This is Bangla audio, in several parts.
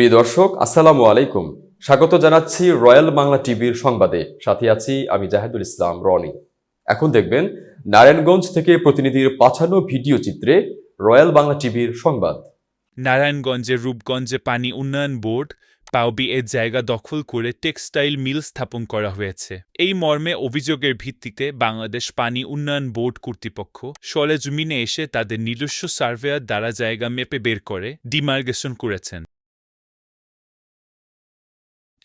প্রিয় দর্শক, আসসালামু আলাইকুম। স্বাগত জানাচ্ছি রয়্যাল বাংলা টিভির সংবাদে। সাথে আছি আমি জাহেদুল ইসলাম, রনি। এখন দেখবেন, নারায়ণগঞ্জ থেকে প্রতিনিধির পাঠানো ভিডিও চিত্রে রয়্যাল বাংলা টিভির সংবাদ। নারায়ণগঞ্জের রূপগঞ্জে পানি উন্নয়ন বোর্ড, পাওবি এর জায়গা দখল করে টেক্সটাইল মিল স্থাপন করা হয়েছে। এই মর্মে অভিযোগের ভিত্তিতে বাংলাদেশ পানি উন্নয়ন বোর্ড কর্তৃপক্ষ সরেজমিনে এসে তাদের নিজস্ব সার্ভেয়ার দ্বারা জায়গা মেপে বের করে ডিমার্গেশন করেছেন।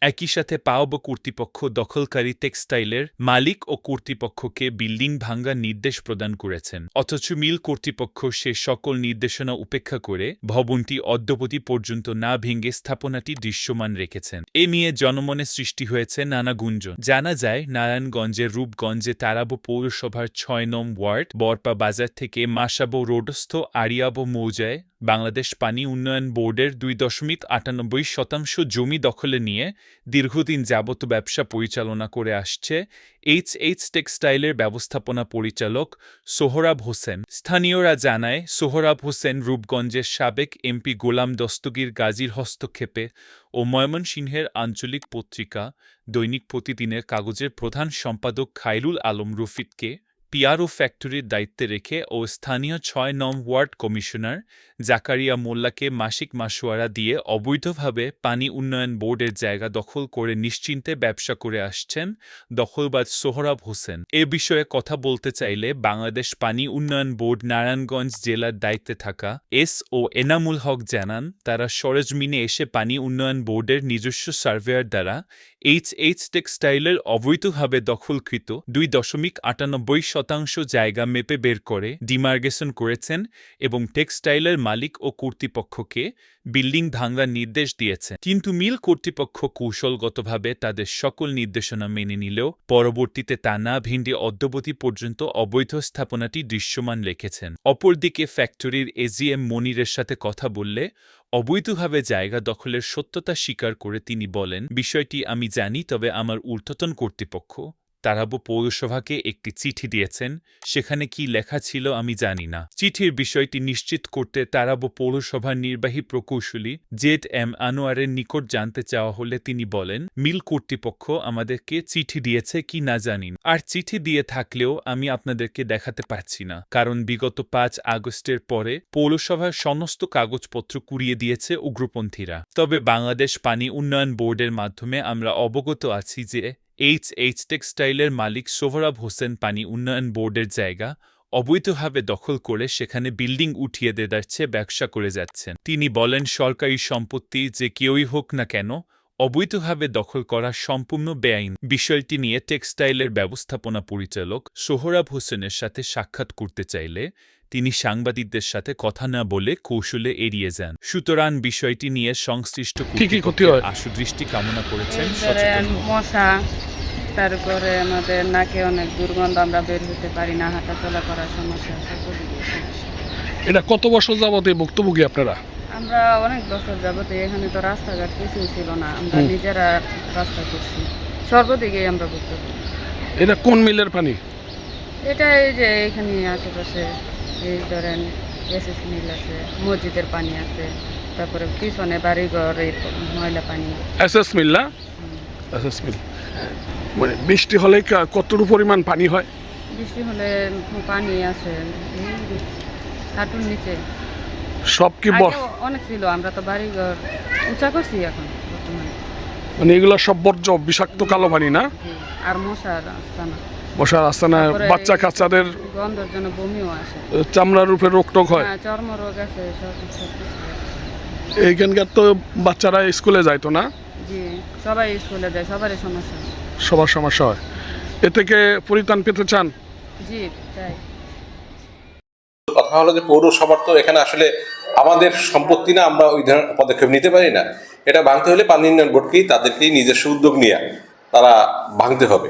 একই সাথে পাওব কর্তৃপক্ষ দখলকারী টেক্সটাইলের মালিক ও কর্তৃপক্ষকে বিল্ডিং ভাঙ্গার নির্দেশ প্রদান করেছেন। অথচ মিল কর্তৃপক্ষ সে সকল নির্দেশনা উপেক্ষা করে ভবনটি অদ্যবধি পর্যন্ত না ভেঙে স্থাপনাটি দৃশ্যমান রেখেছেন। এ নিয়ে জনমনে সৃষ্টি হয়েছে নানা গুঞ্জন। জানা যায়, নারায়ণগঞ্জের রূপগঞ্জে তারাবো পৌরসভার ছয় নম ওয়ার্ড, বরপা বাজার থেকে মাসাবো রোডস্থ আরিয়াবো মৌজায় বাংলাদেশ পানি উন্নয়ন বোর্ডের দুই দশমিক আটানব্বই শতাংশ জমি দখলে নিয়ে দীর্ঘদিন যাবত ব্যবসা পরিচালনা করে আসছে এইচ এইচ টেক্সটাইলের ব্যবস্থাপনা পরিচালক সোহরাব হোসেন। স্থানীয়রা জানায়, সোহরাব হোসেন রূপগঞ্জের সাবেক এমপি গোলাম দস্তগীর গাজীর হস্তক্ষেপে ও ময়মনসিংহের আঞ্চলিক পত্রিকা দৈনিক প্রতিদিনের কাগজের প্রধান সম্পাদক খাইরুল আলম রফিদকে পিআরও ফ্যাক্টরির দায়িত্বে রেখে ও স্থানীয় ছয় নম ওয়ার্ড কমিশনার জাকারিয়া মোল্লাকে মাসিক মাসোয়ারা দিয়ে অবৈধভাবে পানি উন্নয়ন বোর্ডের জায়গা দখল করে নিশ্চিন্তে ব্যবসা করে আসছেন দখলবাজ সোহরাব হোসেন। এ বিষয়ে কথা বলতে চাইলে বাংলাদেশ পানি উন্নয়ন বোর্ড নারায়ণগঞ্জ জেলার দায়িত্বে থাকা এস ও এনামুল হক জানান, তারা সরেজমিনে এসে পানি উন্নয়ন বোর্ডের নিজস্ব সার্ভেয়ার দ্বারা এইচ এইচ টেক্সটাইলের অবৈধভাবে দখলকৃত দুই দশমিক আটানব্বই শতাংশ জায়গা মেপে বের করে ডিমার্গেশন করেছেন এবং টেক্সটাইলের মালিক ও কর্তৃপক্ষকে বিল্ডিং ভাঙার নির্দেশ দিয়েছে কিন্তু মিল কর্তৃপক্ষ কৌশলগতভাবে তাদের সকল নির্দেশনা মেনে নিলেও পরবর্তীতে তা না ভিন্ডে অদ্যবধি পর্যন্ত অবৈধ স্থাপনাটি দৃশ্যমান রেখেছেন। অপরদিকে ফ্যাক্টরির এজিএম মনিরের সাথে কথা বললে অবৈধভাবে জায়গা দখলের সত্যতা স্বীকার করে তিনি বলেন, বিষয়টি আমি জানি, তবে আমার ঊর্ধ্বতন কর্তৃপক্ষ তারাবো পৌরসভাকে একটি চিঠি দিয়েছেন। সেখানে কি লেখা ছিল আমি জানি না। চিঠির বিষয়টি নিশ্চিত করতে তারাবো পৌরসভার নির্বাহী প্রকৌশলী জেড এম আনোয়ারের নিকট জানতে চাওয়া হলে তিনি বলেন, মিল কর্তৃপক্ষ আমাদেরকে চিঠি দিয়েছে কি না জানি আর চিঠি দিয়ে থাকলেও আমি আপনাদেরকে দেখাতে পারছি না। কারণ বিগত পাঁচ আগস্টের পরে পৌরসভার সমস্ত কাগজপত্র কুড়িয়ে দিয়েছে উগ্রপন্থীরা। তবে বাংলাদেশ পানি উন্নয়ন বোর্ডের মাধ্যমে আমরা অবগত আছি যে এইচ এইচ টেক্সটাইলের মালিক সোহরাব হোসেন পানি উন্নয়ন বোর্ডের জায়গা, অবৈধভাবে দখল করে সেখানে বিল্ডিং উঠিয়ে দেদাচ্ছে ব্যবসা করে যাচ্ছেন। তিনি বলেন, সরকারি সম্পত্তি যে কেউই হোক না কেন, অবৈধভাবে দখল করা সম্পূর্ণ বেআইন। বিষয়টি নিয়ে টেক্সটাইলের ব্যবস্থাপনা পরিচালক সোহরাব হোসেনের সাথে সাক্ষাৎ করতে চাইলে তিনি সাংবাদিকদের সাথে কথা না বলে কৌশলে এড়িয়ে যান। সুতরাং বিষয়টি নিয়ে সংশ্লিষ্ট আশু দৃষ্টি কামনা করেছেন মশা তারপরে আমাদের নাকে অনেক দুর্গন্ধ আমরা বের হতে পারি না হাঁটা চলা করার সমস্যা এটা কত বছর যাবত এই ভুক্তভোগী আপনারা? আমরা অনেক বছর যাবত এখানে তো রাস্তাঘাট কিছুই ছিল না আমরা নিজেরা রাস্তা করছি। সর্বদিকে আমরা পারি এটা কোন মিলের পানি? এটা এই যে এখানে আশেপাশে এই ধরেন এসএস মিল আছে মসজিদের পানি আছে তারপরে পিছনে বাড়িঘর এই ময়লা পানি। এস এস মিল না? হুম। এস এস মিল। মানে বৃষ্টি হলে কতটুকু পরিমাণ পানি হয়? বৃষ্টি হলে পানি আছে হাঁটুর নিচে। সব কি অনেক ছিল আমরা তো বাড়ি ঘর উঁচা করছি এখন বর্তমানে। মানে এগুলো সব বর্জ্য বিষাক্ত কালো পানি না? আর মশার আস্তানা। বসার আস্তানা বাচ্চা কাচ্চাদের গন্ধের জন্য বমিও আসে। চামড়ার উপরে রোগ টোক হয়? হ্যাঁ চর্মরোগ আছে। এইখানকার তো বাচ্চারা স্কুলে যায় তো না? জি সবাই স্কুলে যায় সবারই সমস্যা। সবার সমস্যা হয়। এ থেকে পরিত্রাণ পেতে চান? জি তাই। কথা হলো যে পৌরসভার তো এখানে আসলে আমাদের সম্পত্তি না আমরা ওই ধরনের পদক্ষেপ নিতে পারি না। এটা ভাঙতে হলে পানি উন্নয়ন বোর্ডকেই তাদেরকেই নিজস্ব উদ্যোগ নিয়ে তারা ভাঙতে হবে।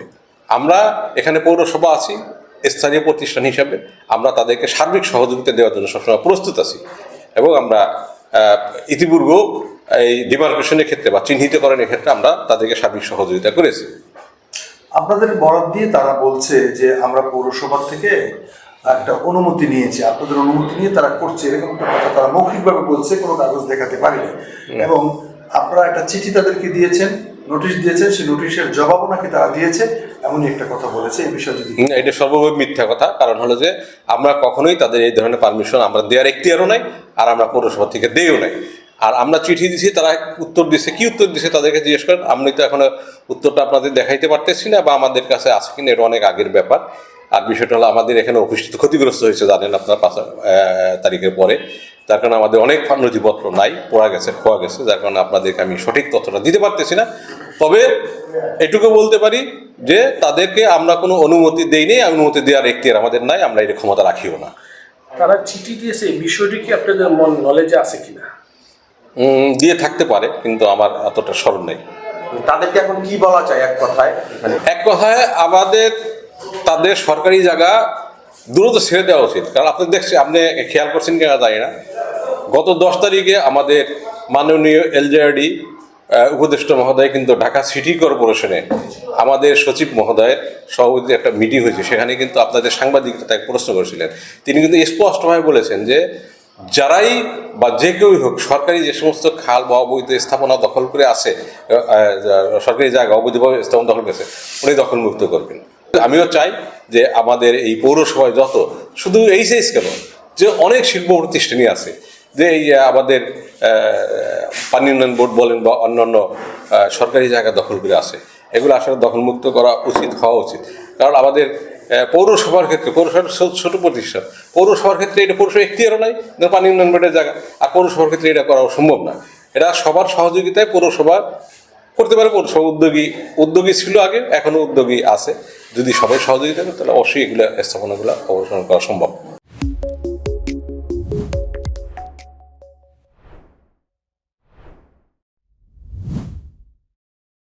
আমরা এখানে পৌরসভা আছি স্থানীয় প্রতিষ্ঠান হিসাবে। আমরা তাদেরকে সার্বিক সহযোগিতা দেওয়ার জন্য সবসময় প্রস্তুত আছি। এবং আমরা ইতিপূর্বেও এই ডিমার্কেশনের ক্ষেত্রে বা চিহ্নিতকরণের ক্ষেত্রে আমরা তাদেরকে সার্বিক সহযোগিতা করেছি। আপনাদের বরাদ দিয়ে তারা বলছে যে আমরা পৌরসভা থেকে একটা অনুমতি নিয়েছি। আপনাদের অনুমতি নিয়ে তারা করছে। এরকম একটা কথা তারা মৌখিকভাবে বলছে কোনো কাগজ দেখাতে পারেনি। এবং আপনারা একটা চিঠি তাদেরকে দিয়েছেন। নোটিশ দিয়েছে, সেই নোটিশের জবাবও নাকি তারা দিয়েছে, এমনই একটা কথা বলেছে, এই বিষয়ে যদি এটা সর্বভাবে মিথ্যা কথা, কারণ হলো যে আমরা কখনোই তাদের এই ধরনের পারমিশন আমরা দেওয়ার এখতিয়ারও নাই, আর আমরা পৌরসভা থেকে দেও নাই। আর আমরা চিঠি দিছি, তারা উত্তর দিছে, কি উত্তর দিছে তাদেরকে জিজ্ঞেস করেন, আমি তো এখনও উত্তরটা আপনাদের দেখাইতে পারতেছি না, বা আমাদের কাছে আছে কিনা, এটা অনেক আগের ব্যাপার। আর বিষয়টা হলো, আমাদের এখানে অফিস ক্ষতিগ্রস্ত হয়েছে, জানেন আপনার পাঁচ তারিখের পরে। যার কারণে আমাদের অনেক নথিপত্র নাই, পড়া গেছে, খোয়া গেছে, যার কারণে আপনাদেরকে আমি সঠিক তথ্যটা দিতে পারতেছি না। তবে এটুকু বলতে পারি যে তাদেরকে আমরা কোনো অনুমতি দেইনি অনুমতি দেওয়ার এখতিয়ার আমাদের নাই আমরা এটা ক্ষমতা রাখিও না। তারা চিঠি দিয়েছে এই বিষয়টি কি আপনাদের মন নলেজে আছে কিনা? দিয়ে থাকতে পারে কিন্তু আমার অতটা স্মরণ নেই। তাদেরকে এখন কি বলা যায় এক কথায়? মানে এক কথায় আমাদের তাদের সরকারি জায়গা দ্রুত ছেড়ে দেওয়া উচিত। কারণ আপনি দেখছেন আপনি খেয়াল করছেন কিনা জানি না। গত দশ তারিখে আমাদের মাননীয় এলজেআরডি উপদেষ্টা মহোদয় কিন্তু ঢাকা সিটি কর্পোরেশনে আমাদের সচিব মহোদয়ের সভাপতি একটা মিটিং হয়েছে। সেখানে কিন্তু আপনাদের সাংবাদিকরা তাকে প্রশ্ন করেছিলেন। তিনি কিন্তু স্পষ্টভাবে বলেছেন যে যারাই বা যে কেউই হোক, সরকারি যে সমস্ত খাল বা অবৈধ স্থাপনা দখল করে আছে সরকারি জায়গা, অবৈধভাবে স্থাপনা দখল করেছে, উনি দখলমুক্ত করবেন। আমিও চাই যে আমাদের এই পৌরসভায় যত, শুধু এই সাইজ কেন, যে অনেক শিল্প প্রতিষ্ঠানই আছে যে এই আমাদের পানি উন্নয়ন বোর্ড বলেন বা অন্যান্য সরকারি জায়গা দখল করে আছে, এগুলো আসলে দখলমুক্ত করা উচিত, হওয়া উচিত। কারণ আমাদের পৌরসভার ক্ষেত্রে, পৌরসভার ছোটো প্রতিষ্ঠান, পৌরসভার ক্ষেত্রে এটা পৌরসভা এখতিয়ারও নাই পানি উন্নয়ন বোর্ডের জায়গা, আর পৌরসভার ক্ষেত্রে এটা করা সম্ভব না। এটা সবার সহযোগিতায় পৌরসভা করতে পারে, পৌরসভা উদ্যোগী উদ্যোগী ছিল আগে এখনও উদ্যোগী আছে। যদি সবাই সহযোগিতা করে, তাহলে অবশ্যই এগুলো স্থাপনাগুলো অবসান করা সম্ভব।